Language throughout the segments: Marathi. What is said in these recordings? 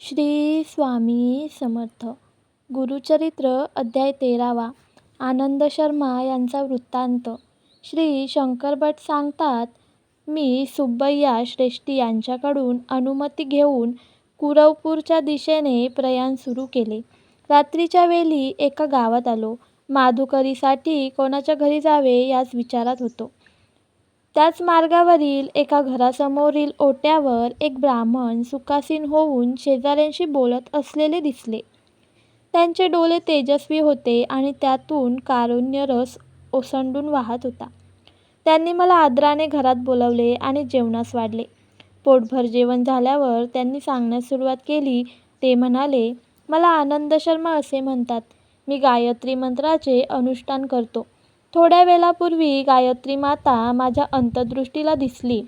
श्री स्वामी समर्थ गुरुचरित्र अध्याय तेरावा आनंद शर्मा यांचा वृत्तांत श्री शंकरभट सांगतात मी सुब्बय्या श्रेष्ठी यांच्याकडून अनुमती घेऊन कुरवपूरच्या दिशेने प्रयाण सुरू केले. रात्रीच्या वेळी एका गावात आलो. माधुकरीसाठी कोणाच्या घरी जावे याच विचारात होतो. त्याच मार्गावरील एका घरासमोरील ओट्यावर एक ब्राह्मण सुखासीन होऊन शेजाऱ्यांशी बोलत असलेले दिसले. त्यांचे डोळे तेजस्वी होते आणि त्यातून कारुण्यरस ओसंडून वाहत होता. त्यांनी मला आदराने घरात बोलावले आणि जेवणास वाढले. पोटभर जेवण झाल्यावर त्यांनी सांगण्यास सुरुवात केली. ते म्हणाले, मला आनंद शर्मा असे म्हणतात. मी गायत्री मंत्राचे अनुष्ठान करतो. थोड्या वेळापूर्वी गायत्री माता माझ्या अंतर्दृष्टीला दिसली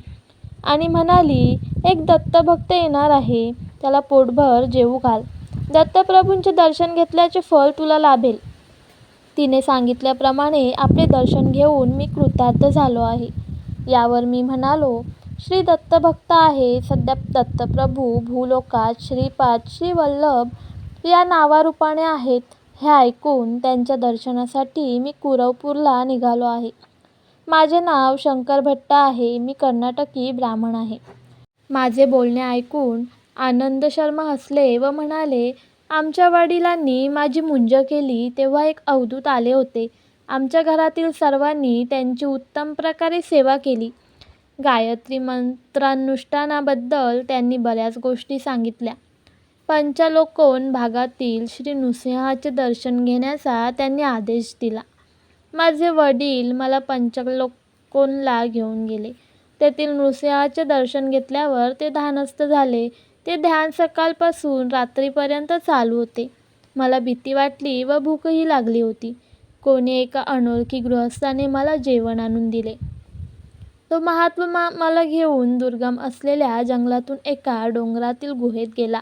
आणि म्हणाली, एक दत्तभक्त येणार आहे. त्याला पोटभर जेवू घाल. दत्तप्रभूंचे दर्शन घेतल्याचे फळ तुला लाभेल. तिने सांगितल्याप्रमाणे आपले दर्शन घेऊन मी कृतार्थ झालो आहे. यावर मी म्हणालो, श्री दत्तभक्त आहे. सध्या दत्तप्रभू भूलोकात श्रीपाद श्रीवल्लभ या नावारूपाने आहेत. हे ऐकून त्यांच्या दर्शनासाठी मी कुरवपूरला निघालो आहे. माझे नाव शंकर भट्ट आहे. मी कर्नाटकी ब्राह्मण आहे. माझे बोलणे ऐकून आनंद शर्मा हसले व म्हणाले, आमच्या वडिलांनी माझी मुंज केली तेव्हा एक अवधूत आले होते. आमच्या घरातील सर्वांनी त्यांची उत्तम प्रकारे सेवा केली. गायत्री मंत्रानुष्ठानाबद्दल त्यांनी बऱ्याच गोष्टी सांगितल्या. पंचालोकोन भागातील श्री नृसिंहाचे दर्शन घेण्याचा त्यांनी आदेश दिला. माझे वडील मला पंचालोकनला घेऊन गेले. तेथील नृसिंहाचे दर्शन घेतल्यावर ते ध्यानस्थ झाले. ते ध्यान सकाळपासून रात्रीपर्यंत चालू होते. मला भीती वाटली व भूकही लागली होती. कोणी एका अनोळखी गृहस्थाने मला जेवण आणून दिले. तो महात्मा मला घेऊन दुर्गम असलेल्या जंगलातून एका डोंगरातील गुहेत गेला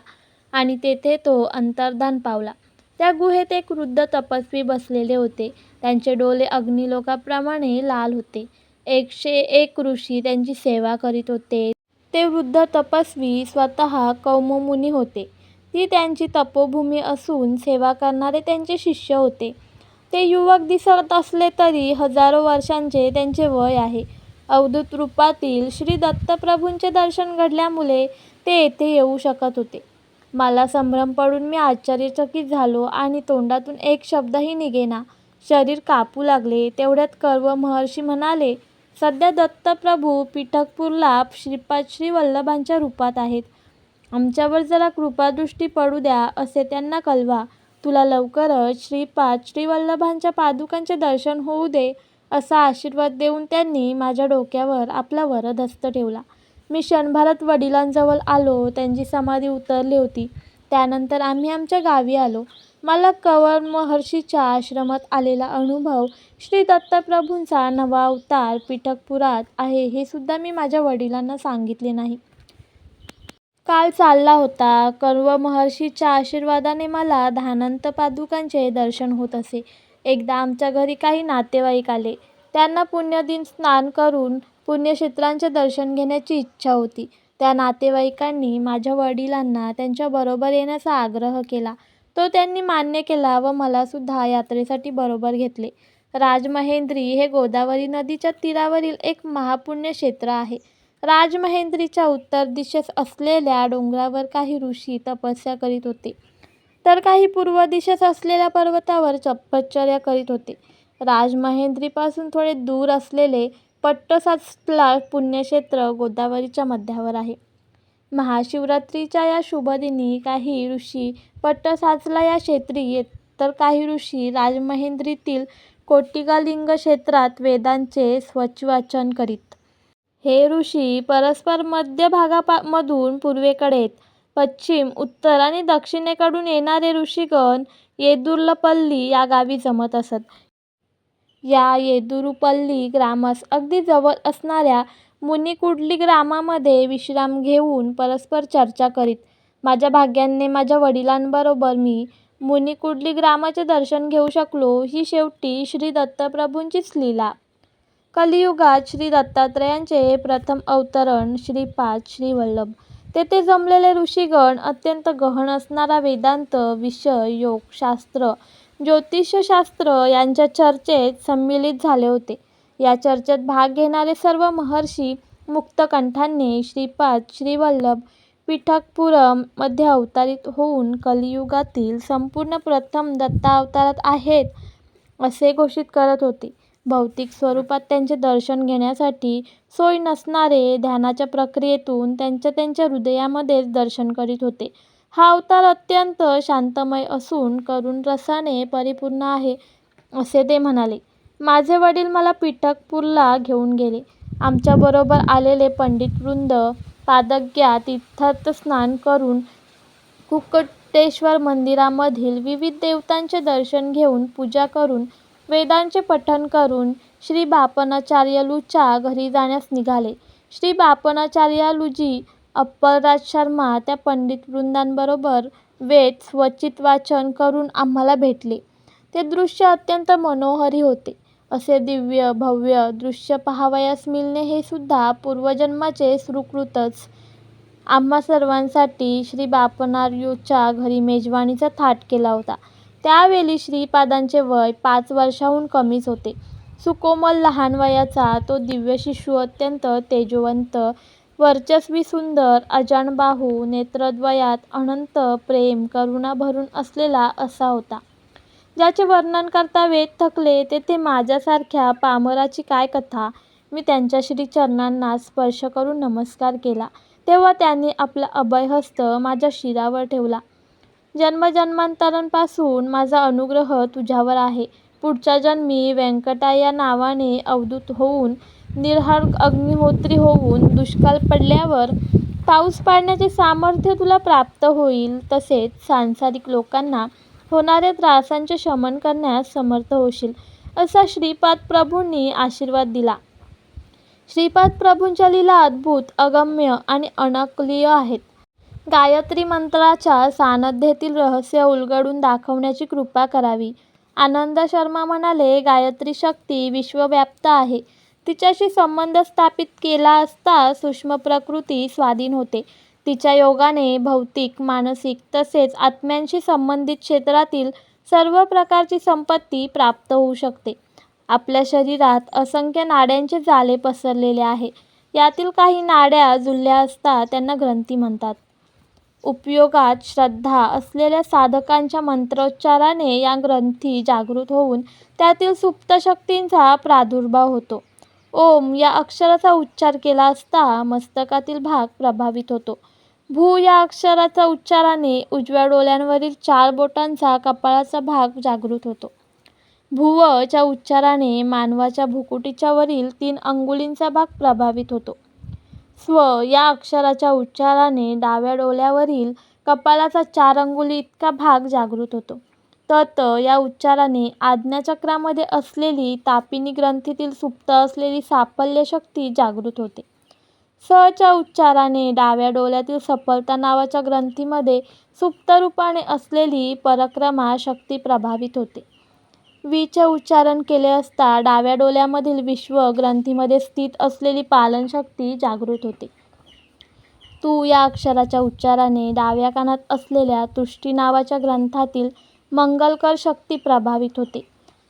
आणि तेथे तो अंतर्धान पावला. त्या गुहेत एक वृद्ध तपस्वी बसलेले होते. त्यांचे डोळे अग्निलोकाप्रमाणे लाल होते. एकशे एक ऋषी त्यांची सेवा करीत होते. ते वृद्ध तपस्वी स्वतः कौममुनी होते. ती त्यांची तपोभूमी असून सेवा करणारे त्यांचे शिष्य होते. ते युवक दिसत असले तरी हजारो वर्षांचे त्यांचे वय आहे. अवधूत रूपातील श्री दत्तप्रभूंचे दर्शन घडल्यामुळे ते येथे येऊ शकत होते. मला संभ्रम पडून मी आश्चर्यचकित झालो आणि तोंडातून एक शब्दही निघेना. शरीर कापू लागले. तेवढ्यात कर्व महर्षी म्हणाले, सध्या दत्तप्रभू पिठकपूरला श्रीपाद श्रीवल्लभांच्या रूपात आहेत. आमच्यावर जरा कृपादृष्टी पडू द्या असे त्यांना कळवा. तुला लवकरच श्रीपाद श्रीवल्लभांच्या पादुकांचे दर्शन होऊ दे असा आशीर्वाद देऊन त्यांनी माझ्या डोक्यावर आपला वरदहस्त ठेवला. मी क्षणभरात वडिलांजवळ आलो. त्यांची समाधी उतरली होती. त्यानंतर आम्ही आमच्या गावी आलो. मला कण्वमहर्षींच्या आश्रमात आलेला अनुभव, श्री दत्तप्रभूंचा नवा अवतार पिठकपुरात आहे हे सुद्धा मी माझ्या वडिलांना सांगितले नाही. काल चालला होता. कर्व महर्षीच्या आशीर्वादाने मला धानंत पादुकांचे दर्शन होत असे. एकदा आमच्या घरी काही नातेवाईक आले. त्यांना पुण्यदिन स्नान करून पुण्यक्षेत्रांचे दर्शन घेण्याची इच्छा होती. त्या नातेवाईकांनी माझ्या वडिलांना त्यांच्याबरोबर येण्याचा आग्रह केला. तो त्यांनी मान्य केला व मलासुद्धा यात्रेसाठी बरोबर घेतले. राजमहेंद्री हे गोदावरी नदीच्या तीरावरील एक महापुण्यक्षेत्र आहे. राजमहेंद्रीच्या उत्तर दिशेस असलेल्या डोंगरावर काही ऋषी तपस्या करीत होते तर काही पूर्व दिशेस असलेल्या पर्वतावर तपश्चर्या करीत होते. राजमहेंद्रीपासून थोडे दूर असलेले पट्टसात्ला पुण्यक्षेत्र गोदावरीच्या मध्यावर आहे. महाशिवरात्रीच्या या शुभदिनी काही ऋषी पट्टसाचला या क्षेत्री येत तर काही ऋषी राजमहेंद्रीतील कोटिकालिंग क्षेत्रात वेदांचे स्वच्छवाचन करीत. हे ऋषी परस्पर मध्य भागामधून पूर्वेकडे, पश्चिम, उत्तर आणि दक्षिणेकडून येणारे ऋषीगण येदुर्लपल्ली या गावी जमत असत. या येदुरुपल्ली ग्रामास अगदी जवळ असणाऱ्या मुनिकुडली ग्रामामध्ये विश्राम घेऊन परस्पर चर्चा करीत. माझ्या भाग्याने माझ्या वडिलांबरोबर मी मुनिकुडली ग्रामाचे दर्शन घेऊ शकलो ही शेवटी श्री दत्तप्रभूंचीच लीला. कलियुगात श्री दत्तात्रेयांचे प्रथम अवतरण श्रीपाद श्रीवल्लभ. तेथे जमलेले ऋषीगण अत्यंत गहन असणारा वेदांत विषय योगशास्त्र ज्योतिषशास्त्र यांच्या चर्चेत सम्मिलित झाले होते. या चर्चेत भाग घेणारे सर्व महर्षी मुक्तकंठांनी श्रीपाद श्रीवल्लभ पीठकपुरममध्ये अवतरित होऊन कलियुगातील संपूर्ण प्रथम दत्तावतार आहेत असे घोषित करत होते. भौतिक स्वरूपात त्यांचे दर्शन घेण्यासाठी सोय नसणारे ध्यानाच्या प्रक्रियेतून त्यांच्या त्यांच्या हृदयामध्येच दर्शन करीत होते. हा अवतार अत्यंत शांतमय असून करुण रसाने परिपूर्ण आहे असे ते म्हणाले. माझे वडील मला पीठकपूरला घेऊन गेले. आमच्याबरोबर आलेले पंडितवृंद पादगया तीर्थस्नान करून कुक्कुटेश्वर मंदिरामधील विविध देवतांचे दर्शन घेऊन पूजा करून वेदांचे पठण करून श्री बापनाचार्युलूच्या घरी जाण्यास निघाले. श्री बापनाचार्युलूजी अप्पलराज शर्मा त्या पंडितवृंदाबरोबर वेद स्वचित वाचन करून आम्हाला भेटले. ते दृश्य अत्यंत मनोहरी होते. असे दिव्य भव्य दृश्य पाहावयास मिळणे हे सुद्धा पूर्वजन्माचे सुकृतच. आम्हा सर्वांसाठी श्री बापनाचार्यूंच्या घरी मेजवानीचा थाट केला होता. त्यावेळी श्रीपादांचे वय पाच वर्षाहून कमीच होते. सुकोमल लहान वयाचा तो दिव्य शिशू अत्यंत तेजोवंत, वर्चस्वी सुंदर, अजानबाहू नेत्रद्वयात अनंत प्रेम करुणा भरून असलेला असा होता. ज्याचे वर्णन करता वेद थकले तेथे माझ्यासारख्या पामराची काय कथा! मी त्यांच्या श्रीचरणांना स्पर्श करून नमस्कार केला तेव्हा त्यांनी आपला अभयहस्त माझ्या शिरावर ठेवला. जन्मजन्मांतरांपासून माझा अनुग्रह तुझ्यावर आहे. पुढच्या जन्मी वेंकटया नावाने अवधूत होऊन, निर्हर अग्निहोत्री होऊन दुष्काळ पडल्यावर पाऊस पाडण्याचे सामर्थ्य तुला प्राप्त होईल तसेच सांसारिक लोकांना होणाऱ्या त्रासांचे शमन करण्यास समर्थ होशील असा श्रीपाद प्रभूंनी आशीर्वाद दिला. श्रीपाद प्रभूंच्या लीला अद्भुत, अगम्य आणि अनकलीय आहेत. गायत्री मंत्राच्या सान्निध्यातील रहस्य उलगडून दाखवण्याची कृपा करावी. आनंद शर्मा म्हणाले गायत्री शक्ती विश्वव्याप्त आहे. तिच्याशी संबंध स्थापित केला असता सूक्ष्म प्रकृती स्वाधीन होते. तिच्या योगाने भौतिक, मानसिक तसेच आत्म्यांशी संबंधित क्षेत्रातील सर्व प्रकारची संपत्ती प्राप्त होऊ शकते. आपल्या शरीरात असंख्य नाड्यांचे जाळे पसरलेले आहे. यातील काही नाड्या जुळल्या असता त्यांना ग्रंथी म्हणतात. उपयोगात श्रद्धा असलेल्या साधकांच्या मंत्रोच्चाराने या ग्रंथी जागृत होऊन त्यातील सुप्त शक्तींचा प्रादुर्भाव होतो. ओम या अक्षराचा उच्चार केला असता मस्तकातील भाग प्रभावित होतो. भू या अक्षराच्या उच्चाराने उजव्या डोळ्यांवरील चार बोटांचा कपाळाचा भाग जागृत होतो. भुव च्या उच्चाराने मानवाच्या भुकुटीच्या वरील तीन अंगुलींचा भाग प्रभावित होतो. स्व या अक्षराच्या उच्चाराने डाव्या डोळ्यावरील कपाळाचा चार अंगुली इतका भाग जागृत होतो. तत् या उच्चाराने आज्ञाचक्रामध्ये असलेली तापिनी ग्रंथीतील सुप्त असलेली साफल्यशक्ती जागृत होते. सच्या च्या उच्चाराने डाव्या डोळ्यातील सफलता नावाच्या ग्रंथीमध्ये सुप्त रूपाने असलेली परक्रमा शक्ती प्रभावित होते. विचे उच्चारण केले असता डाव्या डोळ्यामधील विश्व ग्रंथीमध्ये स्थित असलेली पालन शक्ती जागृत होते. तू या अक्षराच्या उच्चाराने डाव्या कानात असलेल्या तुष्टी नावाच्या ग्रंथातील मंगलकर शक्ती प्रभावित होते.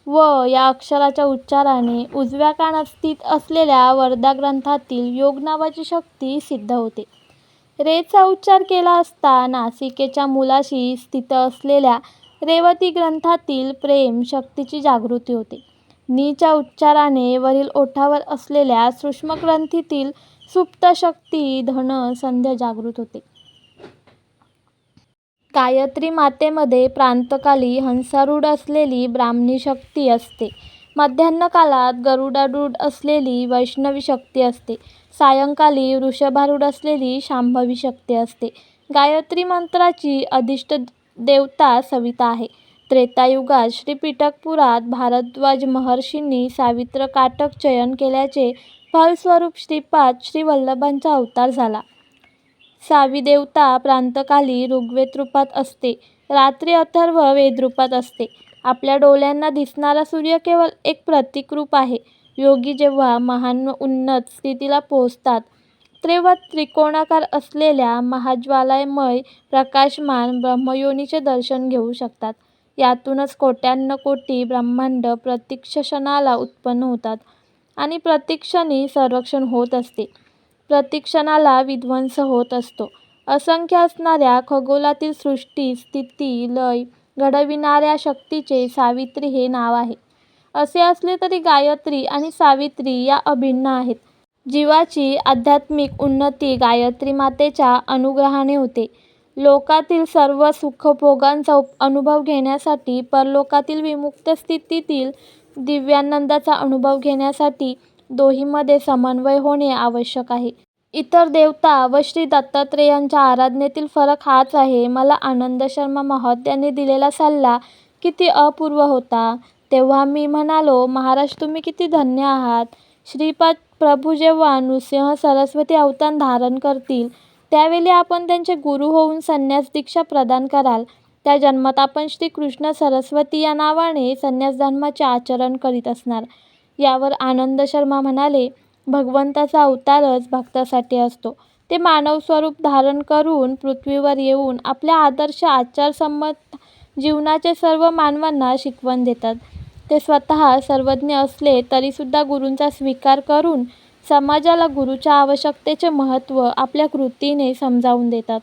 व या अक्षराच्या उच्चाराने उजव्या कानात स्थित असलेल्या वरदा ग्रंथातील योग नावाची शक्ती सिद्ध होते. रेचा उच्चार केला असता नासिकेच्या मुलाशी स्थित असलेल्या रेवती ग्रंथातील प्रेम शक्तीची जागृती होते. नीच्या उच्चाराने वरील ओठावर असलेल्या सूक्ष्म ग्रंथीतील सुप्त शक्ती धन संध्या जागृत होते. गायत्री मातेमध्ये प्रातःकाली हंसारूढ असलेली ब्राह्मणी शक्ती असते. मध्यान्ह कालात गरुडारूढ असलेली वैष्णवी शक्ती असते. सायंकाळी वृषभारूढ असलेली शांभवी शक्ती असते. गायत्री मंत्राची अधिष्ठानदेवता सविता आहे. त्रेतायुगात श्रीपीठकपुरात भारद्वाज महर्षींनी सावित्र काटक चयन केल्याचे फलस्वरूप श्रीपाद श्रीवल्लभांचा अवतार झाला. सावी देवता प्रांतकाली प्रातःकाली ऋग्वेदरूपात असते, रात्री अथर्व वेदरूपात असते. आपल्या डोळ्यांना दिसणारा सूर्य केवळ एक प्रतीकरूप आहे. योगी जेव्हा महान उन्नत स्थितीला पोहोचतात तेव्हा त्रिकोणाकार असलेल्या महाज्वालामय प्रकाशमान ब्रह्मयोनीचे दर्शन घेऊ शकतात. यातूनच कोट्यानकोटी ब्रह्मांड प्रतिक्षणाला उत्पन्न होतात आणि प्रतिक्षणी संरक्षण होत असते. प्रतिक्षणाला विध्वंस होत असतो. असंख्य असणाऱ्या खगोलातील सृष्टी, स्थिती, लय घडविणाऱ्या शक्तीचे सावित्री हे नाव आहे. असे असले तरी गायत्री आणि सावित्री या अभिन्न आहेत. जीवाची आध्यात्मिक उन्नती गायत्री मातेच्या अनुग्रहाने होते. लोकातील सर्व सुखभोगांचा अनुभव घेण्यासाठी, परलोकातील विमुक्त स्थितीतील दिव्यानंदाचा अनुभव घेण्यासाठी दोहीमध्ये समन्वय होणे आवश्यक आहे. इतर देवता व श्री दत्तात्रेयांच्या आराधनेतील फरक हाच आहे. मला आनंद शर्मा महोदयांनी दिलेला सल्ला किती अपूर्व होता. तेव्हा मी म्हणालो, महाराज तुम्ही किती धन्य आहात. श्रीपाद प्रभू जेव्हा नृसिंह सरस्वती अवतार धारण करतील, त्यावेळी आपण त्यांचे गुरु होऊन संन्यास दीक्षा प्रदान कराल. त्या जन्मात आपण श्रीकृष्ण सरस्वती या नावाने संन्यास धर्माचे आचरण करीत असणार. यावर आनंद शर्मा म्हणाले, भगवंताचा अवतारच भक्तासाठी असतो. ते मानवस्वरूप धारण करून पृथ्वीवर येऊन आपल्या आदर्श आचारसंमत जीवनाचे सर्व मानवांना शिकवण देतात. ते स्वतः सर्वज्ञ असले तरीसुद्धा गुरूंचा स्वीकार करून समाजाला गुरूच्या आवश्यकतेचे महत्त्व आपल्या कृतीने समजावून देतात.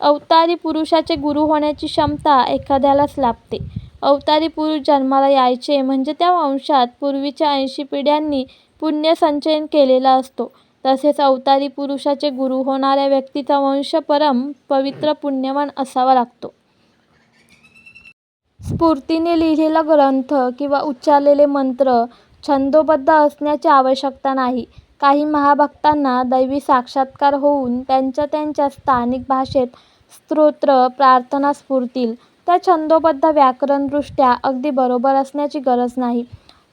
अवतारी पुरुषाचे गुरु होण्याची क्षमता एखाद्यालाच लाभते. अवतारी पुरुष जन्माला यायचे म्हणजे त्या वंशात पूर्वीच्या ऐंशी पिढ्यांनी पुण्यसंचयन केलेला असतो. तसेच अवतारी पुरुषाचे गुरू होणाऱ्या व्यक्तीचा वंश परम पवित्र पुण्यवान असावा लागतो. स्फूर्तीने लिहिलेला ग्रंथ किंवा उच्चारलेले मंत्र छंदोबद्ध असण्याची आवश्यकता नाही. काही महाभक्तांना दैवी साक्षात्कार होऊन त्यांच्या त्यांच्या स्थानिक भाषेत स्तोत्र, प्रार्थना स्फुरतील. त्या छंदोबद्ध व्याकरणदृष्ट्या अगदी बरोबर असण्याची गरज नाही.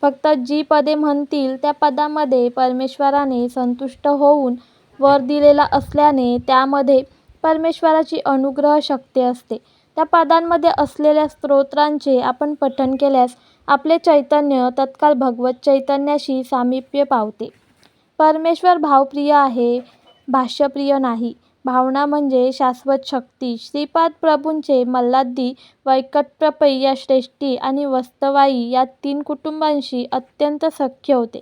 फक्त जी पदे म्हणतील त्या पदामध्ये परमेश्वराने संतुष्ट होऊन वर दिलेला असल्याने त्यामध्ये परमेश्वराची अनुग्रह शक्ती असते. त्या पदांमध्ये असलेल्या स्तोत्रांचे आपण पठण केल्यास आपले चैतन्य तत्काळ भगवत चैतन्याशी सामिप्य पावते. परमेश्वर भावप्रिय आहे, भाष्यप्रिय नाही. भावना म्हणजे शाश्वत शक्ती. श्रीपाद प्रभूंचे मल्लादी, वैकंठप्पा या श्रेष्ठी आणि वत्सवाई या तीन कुटुंबांशी अत्यंत सख्य होते.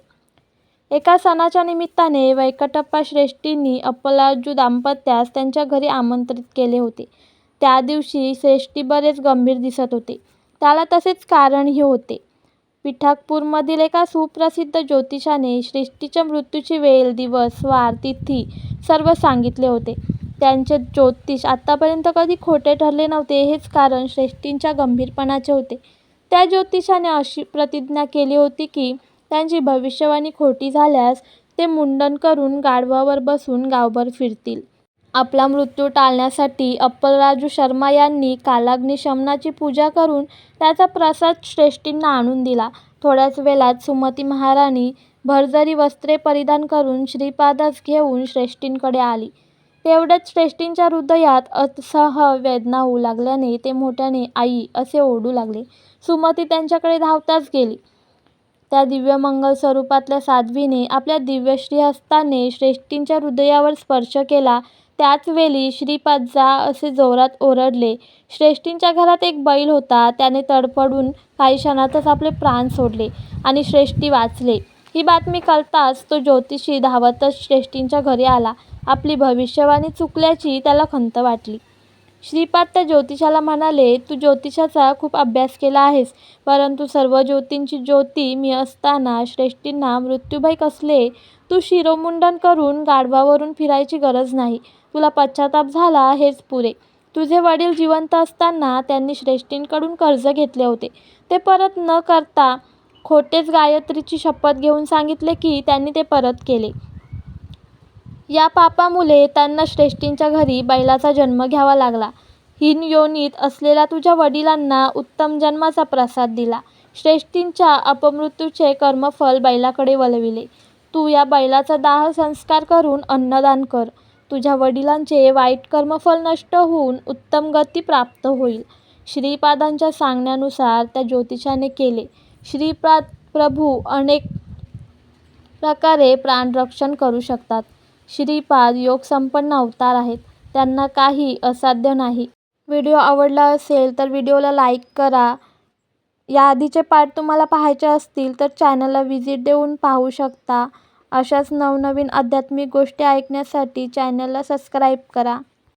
एका सणाच्या निमित्ताने वैकटप्पा श्रेष्ठींनी अप्पलाजू दाम्पत्यास त्यांच्या घरी आमंत्रित केले होते. त्या दिवशी श्रेष्ठी बरेच गंभीर दिसत होते. त्याला तसेच कारणही होते. पिठाकपूरमधील एका सुप्रसिद्ध ज्योतिषाने श्रेष्ठीच्या मृत्यूची वेळ, दिवस, वार, तिथी सर्व सांगितले होते. त्यांचे ज्योतिष आत्तापर्यंत कधी खोटे ठरले नव्हते. हेच कारण श्रेष्ठींच्या गंभीरपणाचे होते. त्या ज्योतिषाने अशी प्रतिज्ञा केली होती की, त्यांची भविष्यवाणी खोटी झाल्यास ते मुंडन करून गाढवावर बसून गावभर फिरतील. आपला मृत्यू टाळण्यासाठी अप्पलराजू शर्मा यांनी कालाग्निशमनाची पूजा करून त्याचा प्रसाद श्रेष्ठींना आणून दिला. थोड्याच वेळात सुमती महाराणी भरजरी वस्त्रे परिधान करून श्रीपादास घेऊन श्रेष्ठींकडे आली. तेवढ्यात श्रेष्ठींच्या हृदयात असह्य वेदना होऊ लागल्याने ते मोठ्याने 'आई' असे ओरडू लागले. सुमती त्यांच्याकडे धावताच गेली. त्या दिव्यमंगल स्वरूपातल्या साध्वीने आपल्या दिव्यश्रीहस्ताने श्रेष्ठींच्या हृदयावर स्पर्श केला. त्याच वेळी 'श्रीपाद जा' असे जोरात ओरडले. श्रेष्ठींच्या घरात एक बैल होता. त्याने तडफडून काही क्षणातच आपले प्राण सोडले आणि श्रेष्ठी वाचले. ही बातमी कळताच तो ज्योतिषी धावतच श्रेष्ठींच्या घरी आला. आपली भविष्यवाणी चुकल्याची त्याला खंत वाटली. श्रीपाद त्या ज्योतिषाला म्हणाले, तू ज्योतिषाचा खूप अभ्यास केला आहेस, परंतु सर्व ज्योतींची ज्योती मी असताना श्रेष्ठींना मृत्यूभय कसले? तू शिरोमुंडन करून गाढवावरून फिरायची गरज नाही. तुला पश्चाताप झाला हेच पुरे. तुझे वडील जिवंत असताना त्यांनी श्रेष्ठींकडून कर्ज घेतले होते. ते परत न करता खोटेच गायत्रीची शपथ घेऊन सांगितले की त्यांनी ते परत केले. या पापामुळे त्यांना श्रेष्ठींच्या घरी बैलाचा जन्म घ्यावा लागला. हीन योनीत असलेल्या तुझ्या वडिलांना उत्तम जन्माचा प्रसाद दिला. श्रेष्ठींच्या अपमृत्यूचे कर्मफल बैलाकडे वळविले. तू या बैलाचा दाह संस्कार करून अन्नदान कर. तुझ्या वडिलांचे वाईट कर्मफल नष्ट होऊन उत्तम गती प्राप्त होईल. श्रीपादांच्या सांगण्यानुसार त्या ज्योतिषाने केले. श्रीपाद प्रभू अनेक प्रकारे प्राणरक्षण करू शकतात. श्रीपाद योगसंपन्न अवतार आहेत. त्यांना काही असाध्य नाही. व्हिडिओ आवडला असेल तर व्हिडिओला लाईक करा. याआधीचे पार्ट तुम्हाला पाहायचे असतील तर चॅनलला व्हिजिट देऊन पाहू शकता. अशाच नवनवीन आध्यात्मिक गोष्टी ऐकण्यासाठी चॅनलला सबस्क्राईब करा.